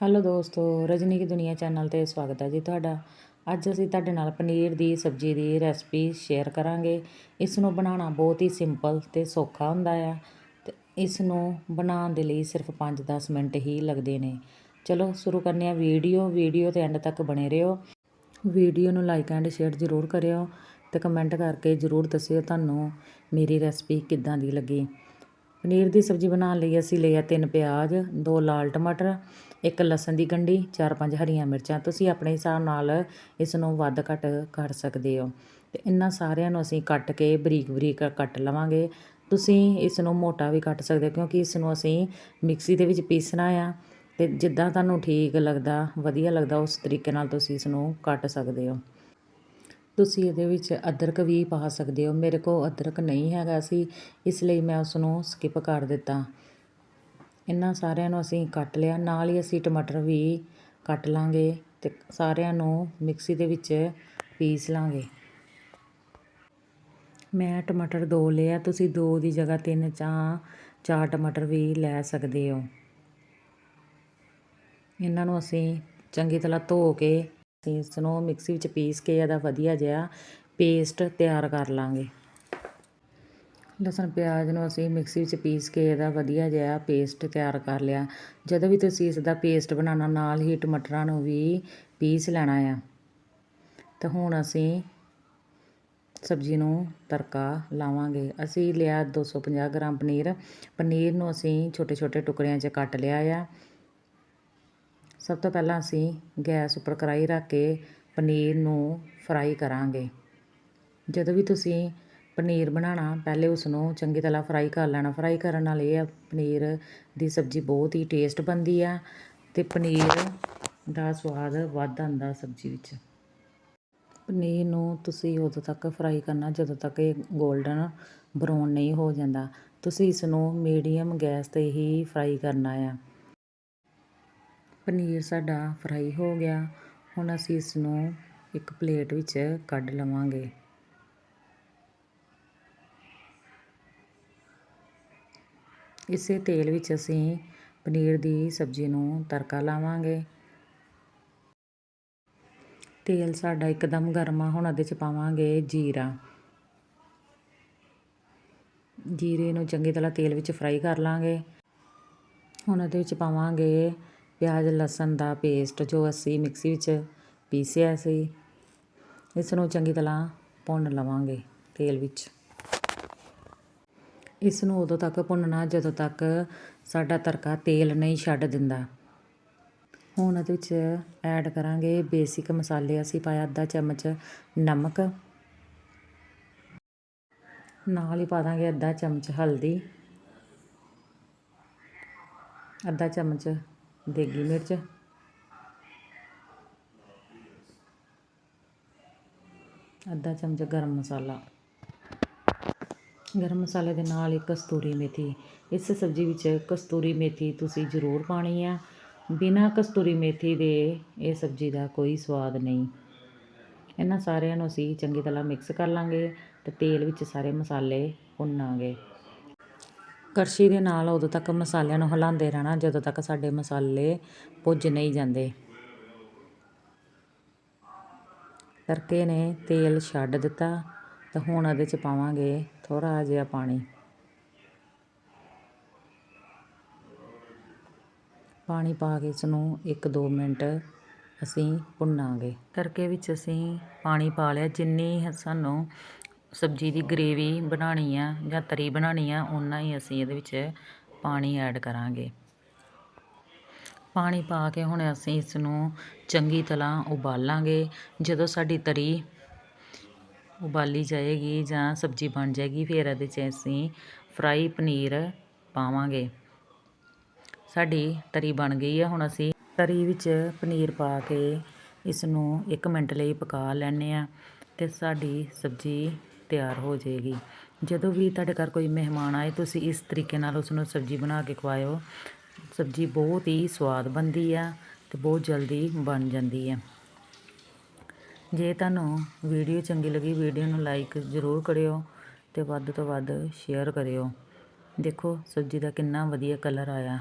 Hello ਦੋਸਤੋ, ਰਜਨੀ ਕੀ ਦੁਨੀਆ channel ਤੇ ਸਵਾਗਤ ਹੈ ਜੀ ਤੁਹਾਡਾ। ਅੱਜ ਅਸੀਂ ਤੁਹਾਡੇ ਨਾਲ ਪਨੀਰ ਦੀ ਸਬਜ਼ੀ ਦੀ ਰੈਸਪੀ ਸ਼ੇਅਰ ਕਰਾਂਗੇ। ਇਸ ਨੂੰ ਬਣਾਉਣਾ ਬਹੁਤ ਹੀ ਸਿੰਪਲ ਤੇ ਸੌਖਾ ਹੁੰਦਾ ਆ ਤੇ ਇਸ ਨੂੰ ਬਣਾਉਣ ਦੇ ਲਈ ਸਿਰਫ 5-10 ਮਿੰਟ ਹੀ ਲੱਗਦੇ ਨੇ। ਚਲੋ, ਸ਼ੁਰੂ ਕਰਨੇ ਆ ਵੀਡੀਓ ਵੀਡੀਓ ਤੇ ਐਂਡ ਤੱਕ ਬਣੇ ਰਹੋ। ਵੀਡੀਓ ਨੂੰ ਲਾਈਕ ਐਂਡ ਸ਼ੇਅਰ ਜ਼ਰੂਰ ਕਰਿਓ ਤੇ ਕਮੈਂਟ ਕਰਕੇ ਜ਼ਰੂਰ ਦੱਸਿਓ ਤੁਹਾਨੂੰ ਮੇਰੀ ਰੈਸਪੀ ਕਿੱਦਾਂ ਦੀ ਲੱਗੀ। ਪਨੀਰ ਦੀ ਸਬਜ਼ੀ ਬਣਾਉਣ ਲਈ ਅਸੀਂ ਲਿਆ ਤਿੰਨ ਪਿਆਜ਼, ਦੋ ਲਾਲ ਟਮਾਟਰ, ਇੱਕ ਲਸਣ ਦੀ ਗੰਢੀ, ਚਾਰ ਪੰਜ ਹਰੀਆਂ ਮਿਰਚਾਂ। ਤੁਸੀਂ ਆਪਣੇ ਹਿਸਾਬ ਨਾਲ ਇਸ ਨੂੰ ਵੱਧ ਘੱਟ ਕਰ ਸਕਦੇ ਹੋ। ਤੇ ਇਹਨਾਂ ਸਾਰਿਆਂ ਨੂੰ ਅਸੀਂ ਕੱਟ ਕੇ ਬਰੀਕ ਬਰੀਕ ਕੱਟ ਲਵਾਂਗੇ। ਤੁਸੀਂ ਇਸ ਨੂੰ ਮੋਟਾ ਵੀ ਕੱਟ ਸਕਦੇ ਹੋ, ਕਿਉਂਕਿ ਇਸ ਨੂੰ ਅਸੀਂ ਮਿਕਸੀ ਦੇ ਵਿੱਚ ਪੀਸਣਾ ਆ। ਤੇ ਜਿੱਦਾਂ ਤੁਹਾਨੂੰ ਠੀਕ ਲੱਗਦਾ, ਵਧੀਆ ਲੱਗਦਾ, ਉਸ ਤਰੀਕੇ ਨਾਲ ਤੁਸੀਂ ਇਸ ਨੂੰ ਕੱਟ ਸਕਦੇ ਹੋ। ਤੁਸੀਂ ਇਹਦੇ ਵਿੱਚ ਅਦਰਕ ਵੀ ਪਾ ਸਕਦੇ ਹੋ। ਮੇਰੇ ਕੋਲ ਅਦਰਕ ਨਹੀਂ ਹੈਗਾ ਸੀ, ਇਸ ਲਈ ਮੈਂ ਉਸ ਨੂੰ ਸਕਿਪ ਕਰ ਦਿੱਤਾ। ਇਹਨਾਂ ਸਾਰਿਆਂ ਨੂੰ ਅਸੀਂ ਕੱਟ ਲਿਆ। ਨਾਲ ਹੀ ਅਸੀਂ ਟਮਾਟਰ ਵੀ ਕੱਟ ਲਾਂਗੇ ਤੇ ਸਾਰਿਆਂ ਨੂੰ ਮਿਕਸੀ ਦੇ ਵਿੱਚ ਪੀਸ ਲਾਂਗੇ। ਮੈਂ ਟਮਾਟਰ ਦੋ ਲਿਆ ਤੁਸੀਂ ਦੋ ਦੀ ਜਗ੍ਹਾ ਤਿੰਨ ਜਾਂ ਚਾਰ ਟਮਾਟਰ ਵੀ ਲੈ ਸਕਦੇ ਹੋ। ਇਹਨਾਂ ਨੂੰ ਅਸੀਂ ਚੰਗੀ ਤਰ੍ਹਾਂ ਧੋ ਕੇ ਅਸੀਂ ਇਸ ਨੂੰ ਮਿਕਸੀ ਵਿੱਚ ਪੀਸ ਕੇ ਇਹਦਾ ਵਧੀਆ ਜਿਹਾ ਪੇਸਟ ਤਿਆਰ ਕਰ ਲਾਂਗੇ। ਲਸਣ, ਪਿਆਜ਼ ਨੂੰ ਅਸੀਂ ਮਿਕਸੀ ਵਿੱਚ ਪੀਸ ਕੇ ਇਹਦਾ ਵਧੀਆ ਜਿਹਾ ਪੇਸਟ ਤਿਆਰ ਕਰ ਲਿਆ। ਜਦੋਂ ਵੀ ਤੁਸੀਂ ਇਸ ਦਾ ਪੇਸਟ ਬਣਾਉਣਾ, ਨਾਲ ਹੀ ਟਮਾਟਰਾਂ ਨੂੰ ਵੀ ਪੀਸ ਲੈਣਾ ਆ। ਤਾਂ ਹੁਣ ਅਸੀਂ ਸਬਜ਼ੀ ਨੂੰ ਤੜਕਾ ਲਾਵਾਂਗੇ। ਅਸੀਂ ਲਿਆ 250 ਗ੍ਰਾਮ ਪਨੀਰ। ਪਨੀਰ ਨੂੰ ਅਸੀਂ ਛੋਟੇ ਛੋਟੇ ਟੁਕੜਿਆਂ 'ਚ ਕੱਟ ਲਿਆ ਆ। ਸਭ ਤੋਂ ਪਹਿਲਾਂ ਅਸੀਂ ਗੈਸ ਉੱਪਰ ਕੜਾਹੀ ਰੱਖ ਕੇ ਪਨੀਰ ਨੂੰ ਫਰਾਈ ਕਰਾਂਗੇ। ਜਦੋਂ ਵੀ ਤੁਸੀਂ ਪਨੀਰ ਬਣਾਉਣਾ, ਪਹਿਲੇ ਉਸ ਨੂੰ ਚੰਗੀ ਤਰ੍ਹਾਂ ਫਰਾਈ ਕਰ ਲੈਣਾ। ਫਰਾਈ ਕਰਨ ਨਾਲ ਇਹ ਆ, ਪਨੀਰ ਦੀ ਸਬਜ਼ੀ ਬਹੁਤ ਹੀ ਟੇਸਟ ਬਣਦੀ ਆ ਤੇ ਪਨੀਰ ਦਾ ਸਵਾਦ ਵੱਧ ਆਉਂਦਾ ਸਬਜ਼ੀ ਵਿੱਚ। ਪਨੀਰ ਨੂੰ ਤੁਸੀਂ ਉਦੋਂ ਤੱਕ ਫਰਾਈ ਕਰਨਾ, ਜਦੋਂ ਤੱਕ ਇਹ 골ਡਨ ਬਰਾਊਨ ਨਹੀਂ ਹੋ ਜਾਂਦਾ। ਤੁਸੀਂ ਇਸ ਨੂੰ ਮੀਡੀਅਮ ਗੈਸ ਤੇ ਹੀ ਫਰਾਈ ਕਰਨਾ ਆ। ਪਨੀਰ ਸਾਡਾ ਫਰਾਈ ਹੋ ਗਿਆ। ਹੁਣ ਅਸੀਂ ਇਸ ਨੂੰ ਇੱਕ ਪਲੇਟ ਵਿੱਚ ਕੱਢ ਲਵਾਂਗੇ। ਇਸੇ ਤੇਲ ਵਿੱਚ ਅਸੀਂ ਪਨੀਰ ਦੀ ਸਬਜ਼ੀ ਨੂੰ ਤੜਕਾ ਲਾਵਾਂਗੇ। ਤੇਲ ਸਾਡਾ ਇੱਕਦਮ ਗਰਮ ਆ ਹੁਣ ਉਹਦੇ ਚ ਪਾਵਾਂਗੇ ਜੀਰਾ। ਜੀਰੇ ਨੂੰ ਚੰਗੀ ਤਰ੍ਹਾਂ ਤੇਲ ਵਿੱਚ ਫਰਾਈ ਕਰ ਲਾਂਗੇ। ਹੁਣ ਉਹਦੇ ਵਿੱਚ ਪਾਵਾਂਗੇ ਪਿਆਜ਼, ਲਸਣ ਦਾ ਪੇਸਟ ਜੋ ਅਸੀਂ ਮਿਕਸੀ ਵਿੱਚ ਪੀਸਿਆ ਸੀ ਇਸ ਨੂੰ ਚੰਗੀ ਤਰ੍ਹਾਂ ਭੁੰਨ ਲਵਾਂਗੇ ਤੇਲ ਵਿੱਚ। ਇਸ ਨੂੰ ਉਦੋਂ ਤੱਕ ਭੁੰਨਣਾ ਜਦੋਂ ਤੱਕ ਸਾਡਾ ਤੜਕਾ ਤੇਲ ਨਹੀਂ ਛੱਡ ਦਿੰਦਾ। ਹੁਣ ਇਹਦੇ ਵਿੱਚ ਐਡ ਕਰਾਂਗੇ ਬੇਸਿਕ ਮਸਾਲੇ, ਅਸੀਂ ਪਾਇਆ ਅੱਧਾ ਚਮਚ ਨਮਕ। ਨਾਲ ਹੀ ਪਾ ਦਾਂਗੇ ਅੱਧਾ ਚਮਚ ਹਲਦੀ। ਅੱਧਾ ਚਮਚ ਦੇਗੀ ਮਿਰਚ। ਅੱਧਾ ਚਮਚ ਗਰਮ ਮਸਾਲਾ। ਗਰਮ ਮਸਾਲੇ ਦੇ ਨਾਲ ਹੀ ਕਸਤੂਰੀ ਮੇਥੀ। ਇਸ ਸਬਜ਼ੀ ਵਿੱਚ ਕਸਤੂਰੀ ਮੇਥੀ ਤੁਸੀਂ ਜ਼ਰੂਰ ਪਾਣੀ ਆ। ਬਿਨਾ ਕਸਤੂਰੀ ਮੇਥੀ ਦੇ ਇਹ ਸਬਜ਼ੀ ਦਾ ਕੋਈ ਸਵਾਦ ਨਹੀਂ। ਇਹਨਾਂ ਸਾਰਿਆਂ ਨੂੰ ਅਸੀਂ ਚੰਗੀ ਤਰ੍ਹਾਂ ਮਿਕਸ ਕਰ ਲਾਂਗੇ ਤੇ ਤੇਲ ਵਿੱਚ ਸਾਰੇ ਮਸਾਲੇ ਭੁੰਨਾਂਗੇ। ਕੜਛੀ ਦੇ ਨਾਲ ਉਦੋਂ ਤੱਕ ਮਸਾਲਿਆਂ ਨੂੰ ਹਿਲਾਉਂਦੇ ਰਹਿਣਾ, ਜਦੋਂ ਤੱਕ ਸਾਡੇ ਮਸਾਲੇ ਭੁੱਜ ਨਹੀਂ ਜਾਂਦੇ। ਤੜਕੇ ਨੇ ਤੇਲ ਛੱਡ ਦਿੱਤਾ, ਤਾਂ ਹੁਣ ਇਹਦੇ ਚ ਪਾਵਾਂਗੇ ਥੋੜਾ ਜਿਹਾ ਪਾਣੀ। ਪਾਣੀ ਪਾ ਕੇ ਇਸ ਨੂੰ 1-2 ਮਿੰਟ ਅਸੀਂ ਭੁੰਨਾਂਗੇ। ਤੜਕੇ ਵਿੱਚ ਅਸੀਂ ਪਾਣੀ ਪਾ ਲਿਆ, ਜਿੰਨੀ ਸਾਨੂੰ ਸਬਜ਼ੀ ਦੀ ਗਰੇਵੀ ਬਣਾਉਣੀ ਆ ਜਾਂ ਤਰੀ ਬਣਾਉਣੀ ਆ ਉਨਾ ਹੀ ਅਸੀਂ ਇਹਦੇ ਵਿੱਚ ਪਾਣੀ ਐਡ ਕਰਾਂਗੇ। ਪਾਣੀ ਪਾ ਕੇ ਹੁਣ ਅਸੀਂ ਇਸ ਨੂੰ ਚੰਗੀ ਤਰ੍ਹਾਂ ਉਬਾਲਾਂਗੇ। ਜਦੋਂ ਸਾਡੀ ਤਰੀ ਉਬਾਲੀ ਜਾਏਗੀ ਜਾਂ ਸਬਜ਼ੀ ਬਣ ਜਾਏਗੀ, ਫਿਰ ਇਹਦੇ 'ਚ ਅਸੀਂ ਫਰਾਈ ਪਨੀਰ ਪਾਵਾਂਗੇ। ਸਾਡੀ ਤਰੀ ਬਣ ਗਈ ਹੈ ਹੁਣ ਅਸੀਂ ਤਰੀ ਵਿੱਚ ਪਨੀਰ ਪਾ ਕੇ ਇਸ ਨੂੰ 1 ਮਿੰਟ ਲਈ ਪਕਾ ਲੈਣੇ ਆ ਤੇ ਸਾਡੀ ਸਬਜ਼ੀ ਤਿਆਰ ਹੋ ਜਾਏਗੀ। ਜਦੋਂ ਵੀ ਤੁਹਾਡੇ ਘਰ ਕੋਈ ਮਹਿਮਾਨ ਆਏ, ਤੁਸੀਂ ਇਸ ਤਰੀਕੇ ਨਾਲ ਉਸ ਨੂੰ ਸਬਜ਼ੀ ਬਣਾ ਕੇ ਖਵਾਇਓ। ਸਬਜ਼ੀ ਬਹੁਤ ਹੀ ਸਵਾਦ ਬਣਦੀ ਆ ਤੇ ਬਹੁਤ ਜਲਦੀ ਬਣ ਜਾਂਦੀ ਹੈ ਜੇ ਤੁਹਾਨੂੰ ਵੀਡੀਓ ਚੰਗੀ ਲੱਗੀ, ਵੀਡੀਓ ਨੂੰ ਲਾਈਕ ਜ਼ਰੂਰ ਕਰਿਓ ਤੇ ਵੱਧ ਤੋਂ ਵੱਧ ਸ਼ੇਅਰ ਕਰਿਓ। ਦੇਖੋ, ਸਬਜ਼ੀ ਦਾ ਕਿੰਨਾ ਵਧੀਆ ਕਲਰ ਆਇਆ।